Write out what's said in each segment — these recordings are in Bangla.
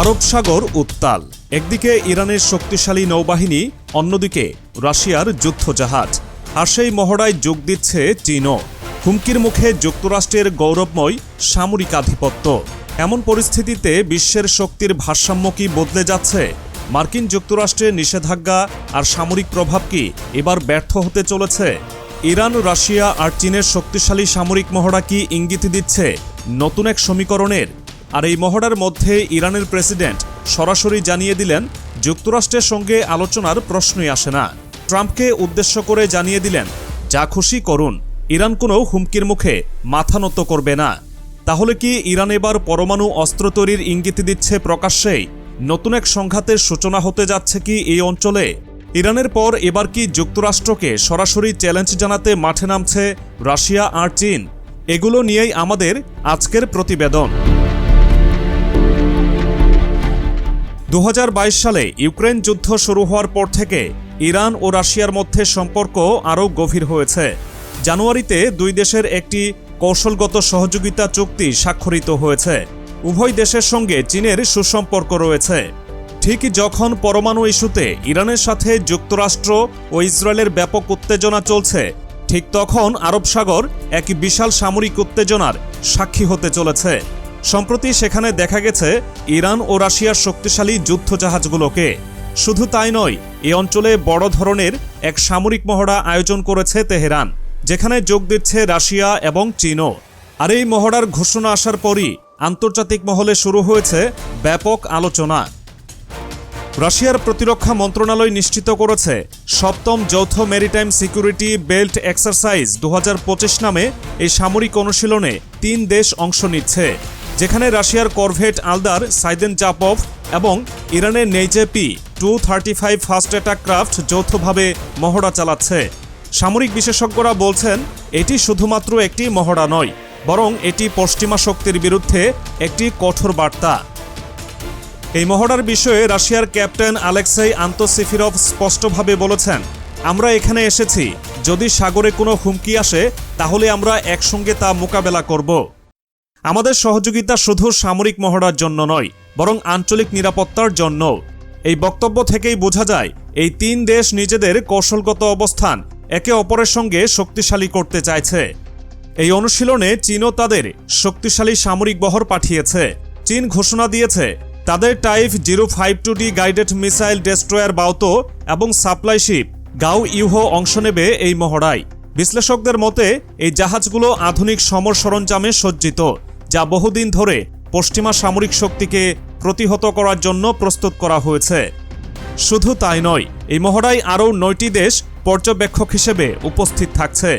আরব সাগর উত্তাল একদিকে ইরানের শক্তিশালী নৌবাহিনী, অন্যদিকে রাশিয়ার যুদ্ধজাহাজ। আর সেই মহড়ায় যোগ দিচ্ছে চীনও। হুমকির মুখে যুক্তরাষ্ট্রের গৌরবময় সামরিক আধিপত্য। এমন পরিস্থিতিতে বিশ্বের শক্তির ভারসাম্য কি বদলে যাচ্ছে? মার্কিন যুক্তরাষ্ট্রের নিষেধাজ্ঞা আর সামরিক প্রভাব কি এবার ব্যর্থ হতে চলেছে? ইরান, রাশিয়া আর চীনের শক্তিশালী সামরিক মহড়া কি ইঙ্গিত দিচ্ছে নতুন এক সমীকরণের? আর এই মহড়ার মধ্যে ইরানের প্রেসিডেন্ট সরাসরি জানিয়ে দিলেন, যুক্তরাষ্ট্রের সঙ্গে আলোচনার প্রশ্নই আসে না। ট্রাম্পকে উদ্দেশ্য করে জানিয়ে দিলেন, যা খুশি করুন। ইরান কোনো হুমকির মুখে মাথা নত করবে না। তাহলে কি ইরান এবার পরমাণু অস্ত্র তৈরির ইঙ্গিত দিচ্ছে প্রকাশ্যেই? নতুন এক সংঘাতের সূচনা হতে যাচ্ছে কি এই অঞ্চলে? ইরানের পর এবার কি যুক্তরাষ্ট্রকে সরাসরি চ্যালেঞ্জ জানাতে মাঠে নামছে রাশিয়া আর চীন? এগুলো নিয়েই আমাদের আজকের প্রতিবেদন। দু হাজার বাইশ সালে ইউক্রেন যুদ্ধ শুরু হওয়ার পর থেকে ইরান ও রাশিয়ার মধ্যে সম্পর্ক আরও গভীর হয়েছে। জানুয়ারিতে দুই দেশের একটি কৌশলগত সহযোগিতা চুক্তি স্বাক্ষরিত হয়েছে। উভয় দেশের সঙ্গে চীনের সুসম্পর্ক রয়েছে। ঠিক যখন পরমাণু ইস্যুতে ইরানের সাথে যুক্তরাষ্ট্র ও ইসরায়েলের ব্যাপক উত্তেজনা চলছে, ঠিক তখন আরব সাগর এক বিশাল সামরিক উত্তেজনার সাক্ষী হতে চলেছে। সম্প্রতি সেখানে দেখা গেছে, ইরান ও রাশিয়ার শক্তিশালী যুদ্ধজাহাজগুলোকে। শুধু তাই নয়, এ অঞ্চলে বড় ধরনের এক সামরিক মহড়া আয়োজন করেছে তেহরান, যেখানে যোগ দিচ্ছে রাশিয়া এবং চীনও। আর এই মহড়ার ঘোষণা আসার পরই আন্তর্জাতিক মহলে শুরু হয়েছে ব্যাপক আলোচনা। রাশিয়ার প্রতিরক্ষা মন্ত্রণালয় নিশ্চিত করেছে, সপ্তম যৌথ মেরিটাইম সিকিউরিটি বেল্ট এক্সারসাইজ দু হাজার পঁচিশ নামে এই সামরিক অনুশীলনে তিন দেশ অংশ নিচ্ছে। যেখানে রাশিয়ার করভেট আলদার সাইদেন চাপভ এবং ইরানের নেইজেপি two thirty five first attack craft যৌথভাবে মহড়া চালাচ্ছে। সামরিক বিশেষজ্ঞরা বলছেন, এটি শুধুমাত্র একটি মহড়া নয়, বরং এটি পশ্চিমা শক্তির বিরুদ্ধে একটি কঠোর বার্তা। এই মহড়ার বিষয়ে রাশিয়ার ক্যাপ্টেন আলেক্সাই আন্তসিফিরভ স্পষ্টভাবে বলেছেন, আমরা এখানে এসেছি। যদি সাগরে কোনো হুমকি আসে, তাহলে আমরা একসঙ্গে তা মোকাবেলা করব। আমাদের সহযোগিতা শুধু সামরিক মহড়ার জন্য নয়, বরং আঞ্চলিক নিরাপত্তার জন্য এই বক্তব্য থেকেই বোঝা যায়, এই তিন দেশ নিজেদের কৌশলগত অবস্থান একে অপরের সঙ্গে শক্তিশালী করতে চাইছে। এই অনুশীলনে চীনও তাদের শক্তিশালী সামরিক বহর পাঠিয়েছে। চীন ঘোষণা দিয়েছে, তাদের type zero five two D guided missile destroyer Baotou এবং সাপ্লাই শিপ গাও ইউহো অংশ নেবে এই মহড়ায়। বিশ্লেষকদের মতে, এই জাহাজগুলো আধুনিক সমর সরঞ্জামে সজ্জিত। যা বহুদিন ধরে পশ্চিমা সামরিক শক্তিকে প্রতিহত করার জন্য প্রস্তুত করা হয়েছে। শুধু তাই নয়, এই মহড়ায় আরও নয়টি দেশ পর্যবেক্ষক হিসেবে উপস্থিত থাকছে,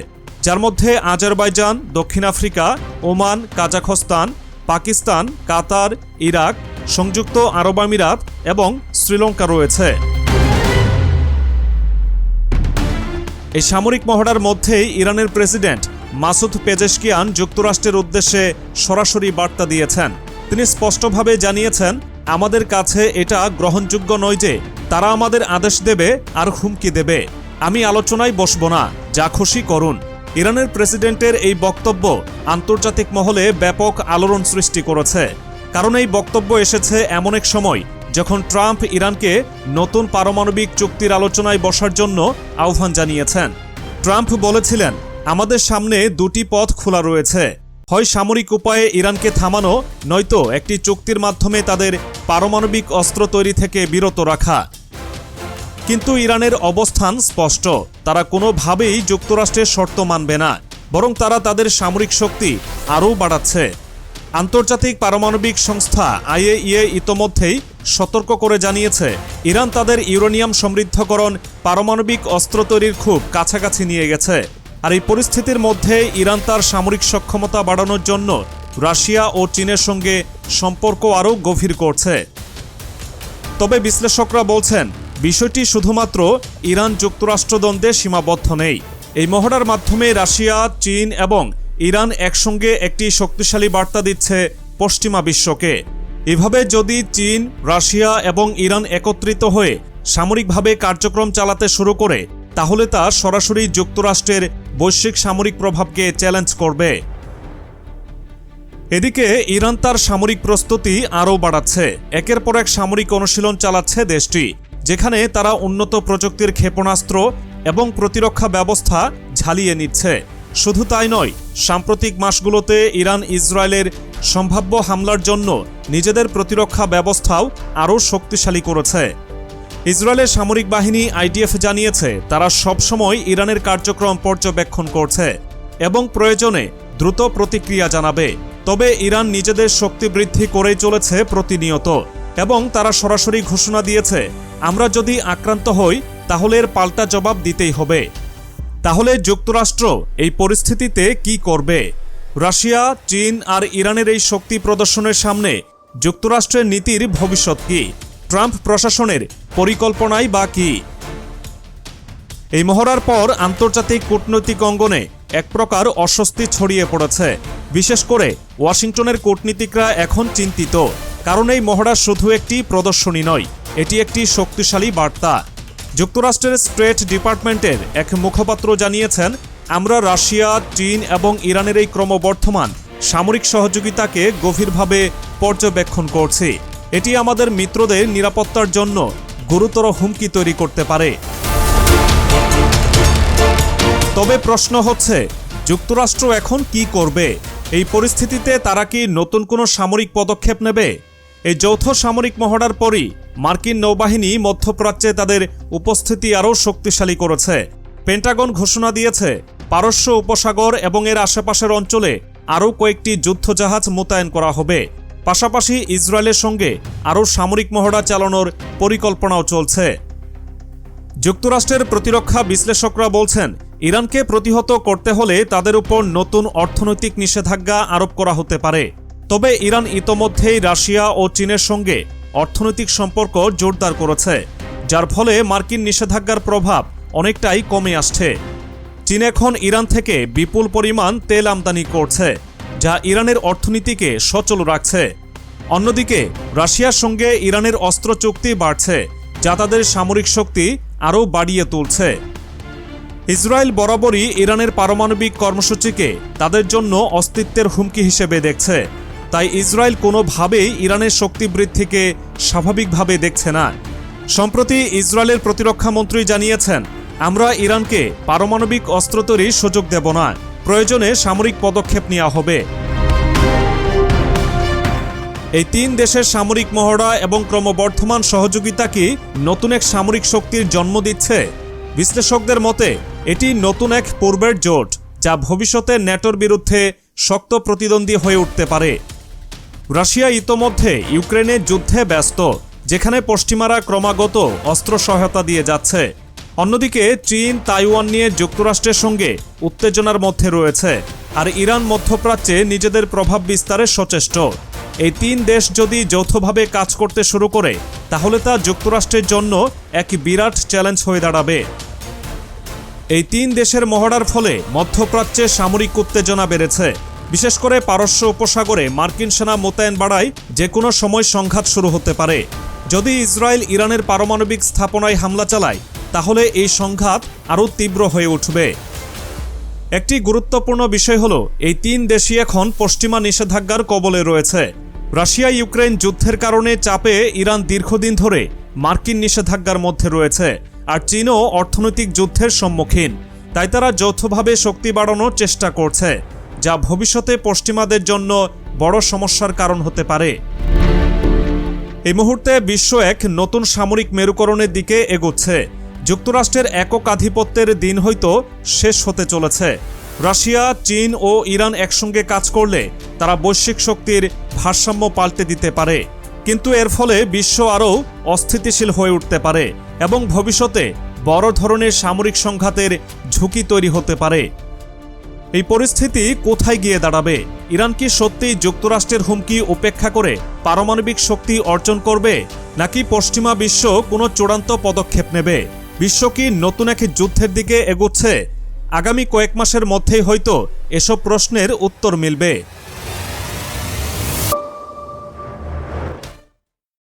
যার মধ্যে আজারবাইজান, দক্ষিণ Africa, Oman, Kazakhstan, Pakistan, Qatar, Iraq, সংযুক্ত আরব আমিরাত এবং শ্রীলঙ্কা রয়েছে। এই সামরিক মহড়ার মধ্যেই ইরানের প্রেসিডেন্ট মাসুদ পেজেশকিয়ান যুক্তরাষ্ট্রের উদ্দেশ্যে সরাসরি বার্তা দিয়েছেন। তিনি স্পষ্টভাবে জানিয়েছেন, আমাদের কাছে এটা গ্রহণযোগ্য নয় যে তারা আমাদের আদেশ দেবে আর হুমকি দেবে। আমি আলোচনায় বসব না। যা খুশি করুন। ইরানের প্রেসিডেন্টের এই বক্তব্য আন্তর্জাতিক মহলে ব্যাপক আলোড়ন সৃষ্টি করেছে। কারণ এই বক্তব্য এসেছে এমন এক সময় যখন ট্রাম্প ইরানকে নতুন পারমাণবিক চুক্তির আলোচনায় বসার জন্য আহ্বান জানিয়েছেন। ট্রাম্প বলেছিলেন আমাদের সামনে দুটি পথ খোলা রয়েছে। হয় সামরিক উপায়ে ইরানকে থামানো, নয়তো একটি চুক্তির মাধ্যমে তাদের পারমাণবিক অস্ত্র তৈরি থেকে বিরত রাখা। কিন্তু ইরানের অবস্থান স্পষ্ট। তারা কোনোভাবেই যুক্তরাষ্ট্রের শর্ত মানবে না, বরং তারা তাদের সামরিক শক্তি আরও বাড়াচ্ছে। আন্তর্জাতিক পারমাণবিক সংস্থা আইএইএ ইতোমধ্যেই সতর্ক করে জানিয়েছে, ইরান তাদের ইউরেনিয়াম সমৃদ্ধকরণ, পারমাণবিক অস্ত্র তৈরির খুব কাছাকাছি নিয়ে গেছে। আর এই পরিস্থিতির মধ্যে ইরান তার সামরিক সক্ষমতা বাড়ানোর জন্য রাশিয়া ও চীনের সঙ্গে সম্পর্ক আরও গভীর করছে। তবে বিশ্লেষকরা বলছেন, বিষয়টি শুধুমাত্র ইরান যুক্তরাষ্ট্র দ্বন্দ্বে সীমাবদ্ধ নেই। এই মহড়ার মাধ্যমে রাশিয়া, চীন এবং ইরান একসঙ্গে একটি শক্তিশালী বার্তা দিচ্ছে পশ্চিমা বিশ্বকে। এভাবে যদি চীন, রাশিয়া এবং ইরান একত্রিত হয়ে সামরিকভাবে কার্যক্রম চালাতে শুরু করে, তাহলে তা সরাসরি যুক্তরাষ্ট্রের বৈশ্বিক সামরিক প্রভাবকে চ্যালেঞ্জ করবে। এদিকে ইরান তার সামরিক প্রস্তুতি আরও বাড়াচ্ছে। একের পর এক সামরিক অনুশীলন চালাচ্ছে দেশটি, যেখানে তারা উন্নত প্রযুক্তির ক্ষেপণাস্ত্র এবং প্রতিরক্ষা ব্যবস্থা ঝালিয়ে নিচ্ছে। শুধু তাই নয়, সাম্প্রতিক মাসগুলোতে ইরান ইসরায়েলের সম্ভাব্য হামলার জন্য নিজেদের প্রতিরক্ষা ব্যবস্থাও আরও শক্তিশালী করেছে। ইসরায়েলের সামরিক বাহিনী আইডিএফ জানিয়েছে, তারা সবসময় ইরানের কার্যক্রম পর্যবেক্ষণ করছে এবং প্রয়োজনে দ্রুত প্রতিক্রিয়া জানাবে। তবে ইরান নিজেদের শক্তি বৃদ্ধি করেই চলেছে প্রতিনিয়ত এবং তারা সরাসরি ঘোষণা দিয়েছে, আমরা যদি আক্রান্ত হই, তাহলে এর পাল্টা জবাব দিতেই হবে। তাহলে যুক্তরাষ্ট্র এই পরিস্থিতিতে কি করবে? রাশিয়া, চীন আর ইরানের এই শক্তি প্রদর্শনের সামনে যুক্তরাষ্ট্রের নীতির ভবিষ্যৎ কি? ট্রাম্প প্রশাসনের পরিকল্পনাই বা কি? এই মহড়ার পর আন্তর্জাতিক কূটনৈতিক অঙ্গনে এক প্রকার অস্বস্তি ছড়িয়ে পড়েছে। বিশেষ করে ওয়াশিংটনের কূটনীতিকরা এখন চিন্তিত, কারণ এই মহড়া শুধু একটি প্রদর্শনী নয়, এটি একটি শক্তিশালী বার্তা। যুক্তরাষ্ট্রের স্টেট ডিপার্টমেন্টের এক মুখপাত্র জানিয়েছেন, আমরা রাশিয়া, চীন এবং ইরানের এই ক্রমবর্ধমান সামরিক সহযোগিতাকে গভীরভাবে পর্যবেক্ষণ করছি। এটি আমাদের মিত্রদের নিরাপত্তার জন্য গুরুতর হুমকি তৈরি করতে পারে। তবে প্রশ্ন হচ্ছে, যুক্তরাষ্ট্র এখন কি করবে? এই পরিস্থিতিতে তারা কি নতুন কোনো সামরিক পদক্ষেপ নেবে? এই যৌথ সামরিক মহড়ার পরই মার্কিন নৌবাহিনী মধ্যপ্রাচ্যে তাদের উপস্থিতি আরও শক্তিশালী করেছে। পেন্টাগন ঘোষণা দিয়েছে, পারস্য উপসাগর এবং এর আশেপাশের অঞ্চলে আরও কয়েকটি যুদ্ধজাহাজ মোতায়েন করা হবে। পাশাপাশি ইসরায়েলের সঙ্গে আরও সামরিক মহড়া চালানোর পরিকল্পনাও চলছে। যুক্তরাষ্ট্রের প্রতিরক্ষা বিশ্লেষকরা বলছেন, ইরানকে প্রতিহত করতে হলে তাদের উপর নতুন অর্থনৈতিক নিষেধাজ্ঞা আরোপ করা হতে পারে। তবে ইরান ইতোমধ্যেই রাশিয়া ও চীনের সঙ্গে অর্থনৈতিক সম্পর্ক জোরদার করেছে, যার ফলে মার্কিন নিষেধাজ্ঞার প্রভাব অনেকটাই কমে আসছে। চীন এখন ইরান থেকে বিপুল পরিমাণ তেল আমদানি করছে। যা ইরানের অর্থনীতিকে সচল রাখছে। অন্যদিকে, রাশিয়ার সঙ্গে ইরানের অস্ত্র চুক্তি বাড়ছে, যা তাদের সামরিক শক্তি আরও বাড়িয়ে তুলছে। ইসরায়েল বরাবরই ইরানের পারমাণবিক কর্মসূচিকে তাদের জন্য অস্তিত্বের হুমকি হিসেবে দেখছে। তাই ইসরায়েল কোনোভাবেই ইরানের শক্তি বৃদ্ধিকে স্বাভাবিকভাবে দেখছে না। সম্প্রতি ইসরায়েলের প্রতিরক্ষা মন্ত্রী জানিয়েছেন, আমরা ইরানকে পারমাণবিক অস্ত্র তৈরির সুযোগ দেব না। প্রয়োজনে সামরিক পদক্ষেপ নেওয়া হবে। এই তিন দেশের সামরিক মহড়া এবং ক্রমবর্ধমান সহযোগিতা কি নতুন এক সামরিক শক্তির জন্ম দিচ্ছে? বিশ্লেষকদের মতে, এটি নতুন এক পূর্বের জোট, যা ভবিষ্যতে ন্যাটোর বিরুদ্ধে শক্ত প্রতিদ্বন্দ্বী হয়ে উঠতে পারে। রাশিয়া ইতোমধ্যে ইউক্রেনে যুদ্ধে ব্যস্ত, যেখানে পশ্চিমারা ক্রমাগত অস্ত্র সহায়তা দিয়ে যাচ্ছে। অন্যদিকে চীন, তাইওয়ান নিয়ে যুক্তরাষ্ট্রের সঙ্গে উত্তেজনার মধ্যে রয়েছে। আর ইরান মধ্যপ্রাচ্যে নিজেদের প্রভাব বিস্তারে সচেষ্ট। এই তিন দেশ যদি যৌথভাবে কাজ করতে শুরু করে, তাহলে তা যুক্তরাষ্ট্রের জন্য এক বিরাট চ্যালেঞ্জ হয়ে দাঁড়াবে। এই তিন দেশের মহড়ার ফলে মধ্যপ্রাচ্যে সামরিক উত্তেজনা বেড়েছে। বিশেষ করে পারস্য উপসাগরে মার্কিন সেনা মোতায়েন বাড়ায় যে কোনো সময় সংঘাত শুরু হতে পারে। যদি ইসরায়েল ইরানের পারমাণবিক স্থাপনায় হামলা চালায় তাহলে এই সংঘাত আরও তীব্র হয়ে উঠবে। একটি গুরুত্বপূর্ণ বিষয় হল, এই তিন দেশই এখন পশ্চিমা নিষেধাজ্ঞার কবলে রয়েছে। রাশিয়া ইউক্রেন যুদ্ধের কারণে চাপে ইরান দীর্ঘদিন ধরে মার্কিন নিষেধাজ্ঞার মধ্যে রয়েছে, আর চীনও অর্থনৈতিক যুদ্ধের সম্মুখীন। তাই তারা যৌথভাবে শক্তি বাড়ানোর চেষ্টা করছে, যা ভবিষ্যতে পশ্চিমাদের জন্য বড় সমস্যার কারণ হতে পারে। এই মুহূর্তে বিশ্ব এক নতুন সামরিক মেরুকরণের দিকে এগোচ্ছে যুক্তরাষ্ট্রের একক আধিপত্যের দিন হয়তো শেষ হতে চলেছে। রাশিয়া, চীন ও ইরান একসঙ্গে কাজ করলে তারা বৈশ্বিক শক্তির ভারসাম্য পাল্টে দিতে পারে। কিন্তু এর ফলে বিশ্ব আরও অস্থিতিশীল হয়ে উঠতে পারে এবং ভবিষ্যতে বড় ধরনের সামরিক সংঘাতের ঝুঁকি তৈরি হতে পারে। এই পরিস্থিতি কোথায় গিয়ে দাঁড়াবে? ইরান কি সত্যিই যুক্তরাষ্ট্রের হুমকি উপেক্ষা করে পারমাণবিক শক্তি অর্জন করবে, নাকি পশ্চিমা বিশ্ব কোনো চূড়ান্ত পদক্ষেপ নেবে? বিশ্ব কি নতুন এক যুদ্ধের দিকে এগোচ্ছে? আগামী কয়েক মাসের মধ্যেই হয়তো এসব প্রশ্নের উত্তর মিলবে।